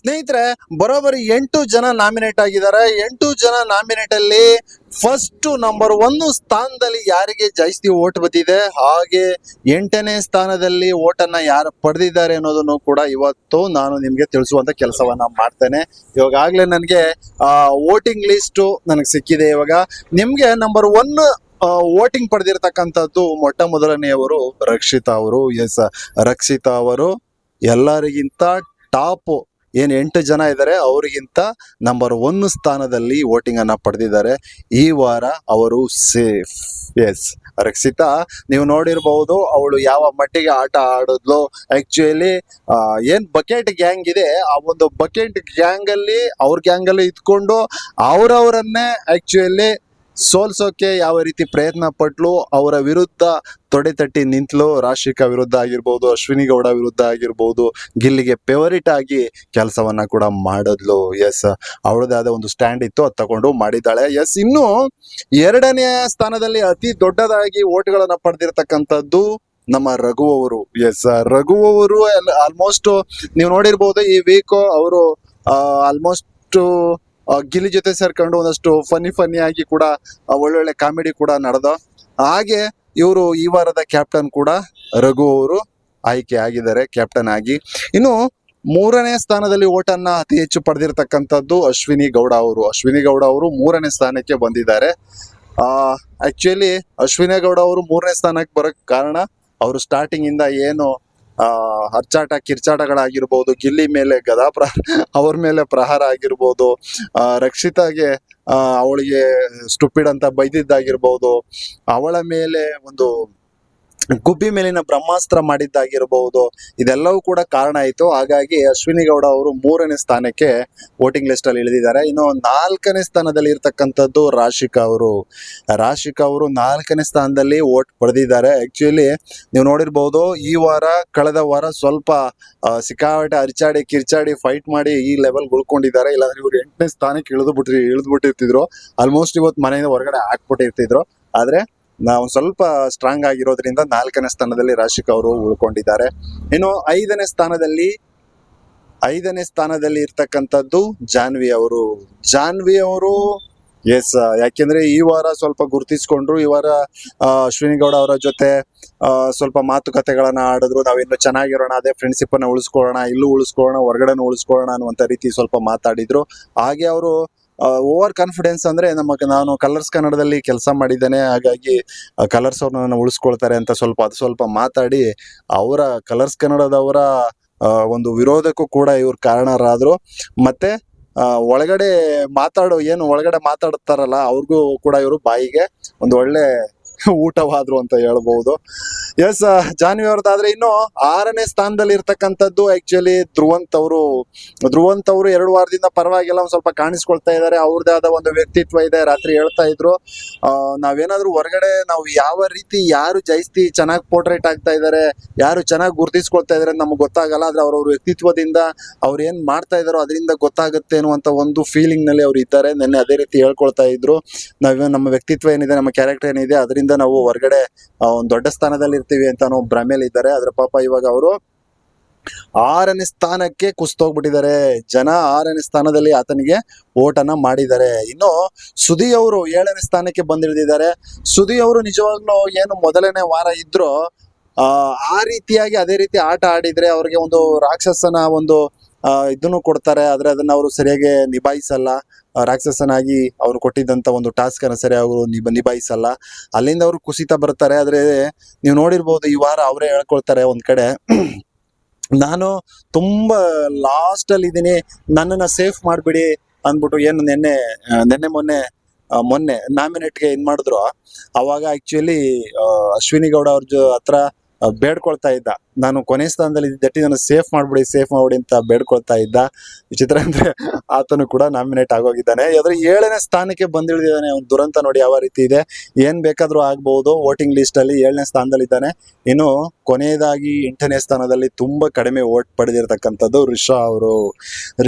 ಸ್ನೇಹಿತರೆ, ಬರೋಬ್ಬರಿ ಎಂಟು ಜನ ನಾಮಿನೇಟ್ ಆಗಿದ್ದಾರೆ. ಎಂಟು ಜನ ನಾಮಿನೇಟ್ ಅಲ್ಲಿ ಫಸ್ಟ್ ನಂಬರ್ ಒಂದು ಸ್ಥಾನದಲ್ಲಿ ಯಾರಿಗೆ ಜಾಸ್ತಿ ಓಟ್ ಬಂದಿದೆ ಹಾಗೆ ಎಂಟನೇ ಸ್ಥಾನದಲ್ಲಿ ಓಟನ್ನ ಯಾರು ಪಡೆದಿದ್ದಾರೆ ಅನ್ನೋದನ್ನು ಕೂಡ ಇವತ್ತು ನಾನು ನಿಮ್ಗೆ ತಿಳಿಸುವಂತ ಕೆಲಸವನ್ನ ಮಾಡ್ತೇನೆ. ಇವಾಗಲೇ ನನಗೆ ವೋಟಿಂಗ್ ಲಿಸ್ಟ್ ನನಗೆ ಸಿಕ್ಕಿದೆ ಇವಾಗ. ನಿಮ್ಗೆ ನಂಬರ್ ಒನ್ ವೋಟಿಂಗ್ ಪಡೆದಿರ್ತಕ್ಕಂಥದ್ದು ಮೊಟ್ಟ ಮೊದಲನೆಯವರು ರಕ್ಷಿತಾ ಅವರು. ಎಸ್ ರಕ್ಷಿತಾ ಅವರು ಎಲ್ಲರಿಗಿಂತ ಟಾಪ್ ಏನ್ ಎಂಟು ಜನ ಇದ್ದಾರೆ ಅವರಿಗಿಂತ ನಂಬರ್ ಒನ್ ಸ್ಥಾನದಲ್ಲಿ ವೋಟಿಂಗ್ ಅನ್ನ ಪಡೆದಿದ್ದಾರೆ. ಈ ವಾರ ಅವರು ಸೇಫ್ ಎಸ್ ರಕ್ಷಿತಾ, ನೀವು ನೋಡಿರಬಹುದು ಅವಳು ಯಾವ ಮಟ್ಟಿಗೆ ಆಟ ಆಡಿದ್ಲು. ಆ್ಯಕ್ಚುಲಿ ಏನು ಬಕೆಟ್ ಗ್ಯಾಂಗ್ ಇದೆ, ಆ ಒಂದು ಬಕೆಟ್ ಗ್ಯಾಂಗ್ ಅಲ್ಲಿ ಅವ್ರ ಗ್ಯಾಂಗ್ ಅಲ್ಲಿ ಇದ್ಕೊಂಡು ಅವರವರನ್ನೇ ಆಕ್ಚುಲಿ ಸೋಲ್ಸೋಕೆ ಯಾವ ರೀತಿ ಪ್ರಯತ್ನ ಪಟ್ಲು, ಅವರ ವಿರುದ್ಧ ತೊಡೆ ತಟ್ಟಿ ನಿಂತ್ಲು ರಾಶಿಕಾ ವಿರುದ್ಧ ಆಗಿರ್ಬೋದು, ಅಶ್ವಿನಿ ಗೌಡ ವಿರುದ್ಧ ಆಗಿರ್ಬೋದು, ಗಿಲ್ಲಿಗೆ ಫೇವರಿಟ್ ಆಗಿ ಕೆಲಸವನ್ನ ಕೂಡ ಮಾಡಿದ್ಲು. ಎಸ್ ಅವಳದೇ ಆದ ಒಂದು ಸ್ಟ್ಯಾಂಡ್ ಇತ್ತು, ಅದು ತಗೊಂಡು ಮಾಡಿದ್ದಾಳೆ. ಎಸ್ ಇನ್ನು ಎರಡನೇ ಸ್ಥಾನದಲ್ಲಿ ಅತಿ ದೊಡ್ಡದಾಗಿ ಓಟ್ಗಳನ್ನ ಪಡೆದಿರತಕ್ಕಂಥದ್ದು ನಮ್ಮ ರಘು ಅವರು. ಎಸ್ ರಘು ಅವರು ಆಲ್ಮೋಸ್ಟ್ ನೀವು ನೋಡಿರ್ಬೋದು ಈ ವೀಕ್ ಅವರು ಆಲ್ಮೋಸ್ಟ್ ಗಿಲ್ಲಿ ಜೊತೆ ಸೇರ್ಕೊಂಡು ಒಂದಷ್ಟು ಫನ್ನಿ ಫನ್ನಿ ಆಗಿ ಕೂಡ ಒಳ್ಳೊಳ್ಳೆ ಕಾಮಿಡಿ ಕೂಡ ನಡೆದ. ಹಾಗೆ ಇವರು ಈ ವಾರದ ಕ್ಯಾಪ್ಟನ್ ಕೂಡ ರಘು ಅವರು ಆಯ್ಕೆ ಆಗಿದ್ದಾರೆ ಕ್ಯಾಪ್ಟನ್ ಆಗಿ. ಇನ್ನು ಮೂರನೇ ಸ್ಥಾನದಲ್ಲಿ ಓಟನ್ನ ಅತಿ ಹೆಚ್ಚು ಪಡೆದಿರತಕ್ಕಂಥದ್ದು ಅಶ್ವಿನಿ ಗೌಡ ಅವರು. ಅಶ್ವಿನಿ ಗೌಡ ಅವರು ಮೂರನೇ ಸ್ಥಾನಕ್ಕೆ ಬಂದಿದ್ದಾರೆ. ಆಕ್ಚುಲಿ ಅಶ್ವಿನಿ ಗೌಡ ಅವರು ಮೂರನೇ ಸ್ಥಾನಕ್ಕೆ ಬರೋಕ್ಕೆ ಕಾರಣ, ಅವರು ಸ್ಟಾರ್ಟಿಂಗ್ ಇಂದ ಏನು ಆ, ಹರ್ಚಾಟ, ಕಿರ್ಚಾಟಗಳಾಗಿರ್ಬೋದು, ಗಿಲ್ಲಿ ಮೇಲೆ ಗದಾ ಪ್ರಹಾರ ಅವ್ರ ಮೇಲೆ ಪ್ರಹಾರ ಆಗಿರ್ಬೋದು ರಕ್ಷಿತಾಗೆ ಅವಳಿಗೆ ಸ್ಟುಪಿಡ್ ಅಂತ ಬೈದಿದ್ದಾಗಿರ್ಬೋದು, ಅವಳ ಮೇಲೆ ಒಂದು ಗುಬ್ಬಿ ಮೇಲಿನ ಬ್ರಹ್ಮಾಸ್ತ್ರ ಮಾಡಿದ್ದಾಗಿರಬಹುದು ಇದೆಲ್ಲವೂ ಕೂಡ ಕಾರಣ ಆಯಿತು. ಹಾಗಾಗಿ ಅಶ್ವಿನಿ ಗೌಡ ಅವರು ಮೂರನೇ ಸ್ಥಾನಕ್ಕೆ ವೋಟಿಂಗ್ ಲಿಸ್ಟ್ ಅಲ್ಲಿ ಇಳಿದಿದ್ದಾರೆ. ಇನ್ನು ನಾಲ್ಕನೇ ಸ್ಥಾನದಲ್ಲಿ ಇರ್ತಕ್ಕಂಥದ್ದು ರಾಶಿಕಾ ಅವರು. ರಾಶಿಕಾ ಅವರು ನಾಲ್ಕನೇ ಸ್ಥಾನದಲ್ಲಿ ವೋಟ್ ಪಡೆದಿದ್ದಾರೆ. ಆಕ್ಚುಲಿ ನೀವು ನೋಡಿರ್ಬೋದು, ಈ ವಾರ, ಕಳೆದ ವಾರ ಸ್ವಲ್ಪ ಸಿಕ್ಕಾಪಟ್ಟೆ ಅರಿಚಾಡಿ ಕಿರ್ಚಾಡಿ ಫೈಟ್ ಮಾಡಿ ಈ ಲೆವೆಲ್ ಉಳ್ಕೊಂಡಿದ್ದಾರೆ. ಇಲ್ಲಾಂದ್ರೆ ಇವರು ಎಂಟನೇ ಸ್ಥಾನಕ್ಕೆ ಇಳಿದು ಬಿಟ್ಟಿ, ಇಳಿದು ಬಿಟ್ಟಿರ್ತಿದ್ರು. ಆಲ್ಮೋಸ್ಟ್ ಇವತ್ತು ಮನೆಯಿಂದ ಹೊರಗಡೆ ಹಾಕ್ಬಿಟ್ಟಿರ್ತಿದ್ರು. ಆದ್ರೆ ನಾವು ಸ್ವಲ್ಪ ಸ್ಟ್ರಾಂಗ್ ಆಗಿರೋದ್ರಿಂದ ನಾಲ್ಕನೇ ಸ್ಥಾನದಲ್ಲಿ ರಾಶಿಕ್ ಅವರು ಉಳ್ಕೊಂಡಿದ್ದಾರೆ. ಇನ್ನು ಐದನೇ ಸ್ಥಾನದಲ್ಲಿ ಐದನೇ ಸ್ಥಾನದಲ್ಲಿ ಇರ್ತಕ್ಕಂಥದ್ದು ಜಾನ್ವಿ ಅವರು. ಜಾನ್ವಿ ಅವರು ಎಸ್ ಯಾಕೆಂದ್ರೆ ಈ ವಾರ ಸ್ವಲ್ಪ ಗುರುತಿಸ್ಕೊಂಡ್ರು, ಈ ವಾರ ಅಶ್ವಿನಿ ಗೌಡ ಅವರ ಜೊತೆ ಸ್ವಲ್ಪ ಮಾತುಕತೆಗಳನ್ನ ಆಡಿದ್ರು. ನಾವಿನ್ನು ಚೆನ್ನಾಗಿರೋಣ, ಅದೇ ಫ್ರೆಂಡ್ಶಿಪ್ ಅನ್ನ ಉಳಿಸ್ಕೊಳ್ಳೋಣ, ಇಲ್ಲೂ ಉಳಿಸ್ಕೊಳ್ಳೋಣ, ಹೊರಗಡೆನೂ ಉಳಿಸ್ಕೊಳ್ಳೋಣ ಅನ್ನುವಂತ ರೀತಿ ಸ್ವಲ್ಪ ಮಾತಾಡಿದ್ರು. ಹಾಗೆ ಅವರು ಓವರ್ ಕಾನ್ಫಿಡೆನ್ಸ್ ಅಂದ್ರೆ ನಮಗೆ ನಾನು ಕಲರ್ಸ್ ಕನ್ನಡದಲ್ಲಿ ಕೆಲಸ ಮಾಡಿದ್ದೇನೆ. ಹಾಗಾಗಿ ಕಲರ್ಸ್ ಅವ್ರನ್ನ ಉಳಿಸ್ಕೊಳ್ತಾರೆ ಅಂತ ಸ್ವಲ್ಪ, ಅದು ಸ್ವಲ್ಪ ಮಾತಾಡಿ, ಅವರ ಕಲರ್ಸ್ ಕನ್ನಡದವರ ಒಂದು ವಿರೋಧಕ್ಕೂ ಕೂಡ ಇವ್ರು ಕಾರಣರಾದ್ರು. ಮತ್ತೆ ಒಳಗಡೆ ಮಾತಾಡೋ, ಏನು ಒಳಗಡೆ ಮಾತಾಡ್ತಾರಲ್ಲ, ಅವ್ರಿಗೂ ಕೂಡ ಇವರು ಬಾಯಿಗೆ ಒಂದು ಒಳ್ಳೆ ಊಟವಾದ್ರು ಅಂತ ಹೇಳ್ಬಹುದು ಎಸ್ ಜಾನ್ವಿ ಅವ್ರದ್ದಾದ್ರೆ ಇನ್ನು ಆರನೇ ಸ್ಥಾನದಲ್ಲಿ ಇರ್ತಕ್ಕಂಥದ್ದು ಆಕ್ಚುಲಿ ಧ್ರುವಂತ್ ಅವರು. ಧ್ರುವಂತ್ ಅವರು ಎರಡು ವಾರದಿಂದ ಪರವಾಗಿಲ್ಲ, ಒಂದ್ ಸ್ವಲ್ಪ ಕಾಣಿಸ್ಕೊಳ್ತಾ ಇದ್ದಾರೆ ಅವ್ರದ್ದೇ ಆದ ಒಂದು ವ್ಯಕ್ತಿತ್ವ ಇದೆ, ರಾತ್ರಿ ಹೇಳ್ತಾ ಇದ್ರು. ನಾವೇನಾದ್ರೂ ಹೊರಗಡೆ ನಾವು ಯಾವ ರೀತಿ, ಯಾರು ಜಾಸ್ತಿ ಚೆನ್ನಾಗಿ ಪೋರ್ಟ್ರೇಟ್ ಆಗ್ತಾ ಇದ್ದಾರೆ ಯಾರು ಚೆನ್ನಾಗಿ ಗುರುತಿಸ್ಕೊಳ್ತಾ ಇದಾರೆ ನಮ್ಗೆ ಗೊತ್ತಾಗಲ್ಲ. ಆದ್ರೆ ಅವ್ರವ್ರ ವ್ಯಕ್ತಿತ್ವದಿಂದ ಅವ್ರು ಏನ್ ಮಾಡ್ತಾ ಇದಾರೋ ಅದರಿಂದ ಗೊತ್ತಾಗುತ್ತೆ ಅನ್ನುವಂತ ಒಂದು ಫೀಲಿಂಗ್ನಲ್ಲಿ ಅವ್ರು ಇದ್ದಾರೆ. ನೆನ್ನೆ ಅದೇ ರೀತಿ ಹೇಳ್ಕೊಳ್ತಾ ಇದ್ರು. ನಾವ್ ನಮ್ಮ ವ್ಯಕ್ತಿತ್ವ ಏನಿದೆ, ನಮ್ಮ ಕ್ಯಾರೆಕ್ಟರ್ ಏನಿದೆ, ಅದರಿಂದ ನಾವು ಹೊರಗಡೆ ಒಂದ್ ದೊಡ್ಡ ಸ್ಥಾನದಲ್ಲಿ ಇರ್ತೀವಿ ಅಂತ ನಾವು ಭ್ರಮೆಯಲ್ಲಿ ಇದ್ದಾರೆ. ಆದ್ರೆ ಪಾಪ ಇವಾಗ ಅವರು ಆರನೇ ಸ್ಥಾನಕ್ಕೆ ಕುಸ್ತೋಗ್ಬಿಟ್ಟಿದ್ದಾರೆ ಜನ ಆರನೇ ಸ್ಥಾನದಲ್ಲಿ ಆತನಿಗೆ ಓಟನ್ನ ಮಾಡಿದ್ದಾರೆ. ಇನ್ನು ಸುದಿ ಅವರು ಏಳನೇ ಸ್ಥಾನಕ್ಕೆ ಬಂದಿಳಿದಿದ್ದಾರೆ. ಸುದಿ ಅವರು ನಿಜವಾಗ್ಲೂ ಏನು ಮೊದಲನೇ ವಾರ ಇದ್ರು ಆ ರೀತಿಯಾಗಿ ಅದೇ ರೀತಿ ಆಟ ಆಡಿದ್ರೆ ಅವ್ರಿಗೆ ಒಂದು ರಾಕ್ಷಸನ ಒಂದು ಇದನ್ನು ಕೊಡ್ತಾರೆ, ಆದ್ರೆ ಅದನ್ನ ಅವರು ಸರಿಯಾಗಿ ನಿಭಾಯಿಸಲ್ಲ. ರಾಕ್ಷಸನಾಗಿ ಅವ್ರು ಕೊಟ್ಟಿದ್ದಂತ ಒಂದು ಟಾಸ್ಕ್ ಅನ್ನ ಸರಿಯಾಗಿ ಅವರು ನಿಭ, ನಿಭಾಯಿಸಲ್ಲ. ಅಲ್ಲಿಂದ ಅವರು ಕುಸಿತ ಬರ್ತಾರೆ, ಆದ್ರೆ ನೀವು ನೋಡಿರ್ಬೋದು ಈ ವಾರ ಅವರೇ ಹೇಳ್ಕೊಳ್ತಾರೆ ಒಂದ್ ಕಡೆ. ನಾನು ತುಂಬಾ ಲಾಸ್ಟ್ ಅಲ್ಲಿ ಇದೀನಿ ನನ್ನನ್ನ ಸೇಫ್ ಮಾಡ್ಬಿಡಿ ಅಂದ್ಬಿಟ್ಟು ಏನು ನಿನ್ನೆ ನಿನ್ನೆ ಮೊನ್ನೆ ಮೊನ್ನೆ ನಾಮಿನೇಟ್ಗೆ ಏನ್ ಮಾಡಿದ್ರು. ಅವಾಗ ಆಕ್ಚುಲಿ ಅಶ್ವಿನಿ ಗೌಡ ಅವ್ರ ಜೊ- ಹತ್ರ ಬೇಡ್ಕೊಳ್ತಾ ಇದ್ದ. ನಾನು ಕೊನೆ ಸ್ಥಾನದಲ್ಲಿ ದಟ್ಟಿ ನಾನು ಸೇಫ್ ಮಾಡ್ಬಿಡಿ ಸೇಫ್ ಮಾಡ್ಬಿಡಿ ಅಂತ ಬೇಡ್ಕೊಳ್ತಾ ಇದ್ದ. ವಿಚಿತ್ರ ಅಂದ್ರೆ ಆತನು ಕೂಡ ನಾಮಿನೇಟ್ ಆಗೋಗಿದ್ದಾನೆ. ಯಾವ್ದ್ರೆ ಏಳನೇ ಸ್ಥಾನಕ್ಕೆ ಬಂದಿಳಿದಿದ್ದಾನೆ ಅವ್ನು ದುರಂತ ನೋಡಿ ಯಾವ ರೀತಿ ಇದೆ. ಏನ್ ಬೇಕಾದ್ರೂ ಆಗ್ಬಹುದು ವೋಟಿಂಗ್ ಲಿಸ್ಟ್ ಅಲ್ಲಿ ಏಳನೇ ಸ್ಥಾನದಲ್ಲಿದ್ದಾನೆ ಇನ್ನು ಕೊನೆಯದಾಗಿ ಎಂಟನೇ ಸ್ಥಾನದಲ್ಲಿ ತುಂಬಾ ಕಡಿಮೆ ವೋಟ್ ಪಡೆದಿರತಕ್ಕಂಥದ್ದು ರಿಷಾ ಅವರು.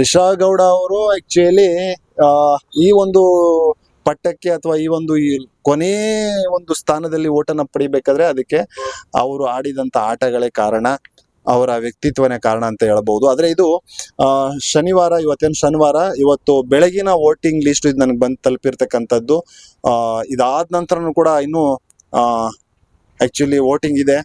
ರಿಷಾ ಗೌಡ ಅವರು ಆಕ್ಚುಲಿ ಈ ಒಂದು ಪಟ್ಟಕ್ಕೆ ಅಥವಾ ಈ ಒಂದು ಈ ಕೊನೆ ಒಂದು ಸ್ಥಾನದಲ್ಲಿ ಓಟನ್ನು ಪಡಿಬೇಕಾದ್ರೆ ಅದಕ್ಕೆ ಅವರು ಆಡಿದಂಥ ಆಟಗಳೇ ಕಾರಣ, ಅವರ ವ್ಯಕ್ತಿತ್ವನೇ ಕಾರಣ ಅಂತ ಹೇಳ್ಬೋದು. ಆದರೆ ಇದು ಶನಿವಾರ, ಇವತ್ತೇನು ಶನಿವಾರ, ಇವತ್ತು ಬೆಳಗಿನ ವೋಟಿಂಗ್ ಲಿಸ್ಟ್ ಇದು ನನಗೆ ಬಂದು ತಲುಪಿರ್ತಕ್ಕಂಥದ್ದು. ಇದಾದ ನಂತರನೂ ಕೂಡ ಇನ್ನೂ ಆ್ಯಕ್ಚುಲಿ ವೋಟಿಂಗ್ ಇದೆ.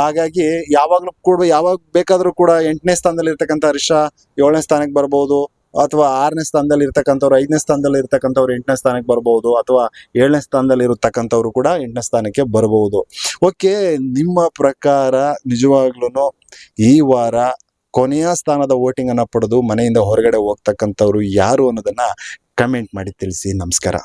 ಹಾಗಾಗಿ ಯಾವಾಗಲೂ ಕೂಡ, ಯಾವಾಗ ಬೇಕಾದರೂ ಕೂಡ ಎಂಟನೇ ಸ್ಥಾನದಲ್ಲಿ ಇರ್ತಕ್ಕಂಥ ರಿಷಾ ಏಳನೇ ಸ್ಥಾನಕ್ಕೆ ಬರ್ಬೋದು. ಅಥವಾ ಆರನೇ ಸ್ಥಾನದಲ್ಲಿ ಇರ್ತಕ್ಕಂಥವ್ರು, ಐದನೇ ಸ್ಥಾನದಲ್ಲಿ ಇರ್ತಕ್ಕಂಥವ್ರು ಎಂಟನೇ ಸ್ಥಾನಕ್ಕೆ ಬರ್ಬೋದು, ಅಥವಾ ಏಳನೇ ಸ್ಥಾನದಲ್ಲಿ ಇರತಕ್ಕಂಥವ್ರು ಕೂಡ ಎಂಟನೇ ಸ್ಥಾನಕ್ಕೆ ಬರಬಹುದು ಓಕೆ ನಿಮ್ಮ ಪ್ರಕಾರ ನಿಜವಾಗ್ಲೂ ಈ ವಾರ ಕೊನೆಯ ಸ್ಥಾನದ ವೋಟಿಂಗ್ ಅನ್ನ ಪಡೆದು ಮನೆಯಿಂದ ಹೊರಗಡೆ ಹೋಗ್ತಕ್ಕಂಥವ್ರು ಯಾರು ಅನ್ನೋದನ್ನ ಕಮೆಂಟ್ ಮಾಡಿ ತಿಳಿಸಿ. ನಮಸ್ಕಾರ.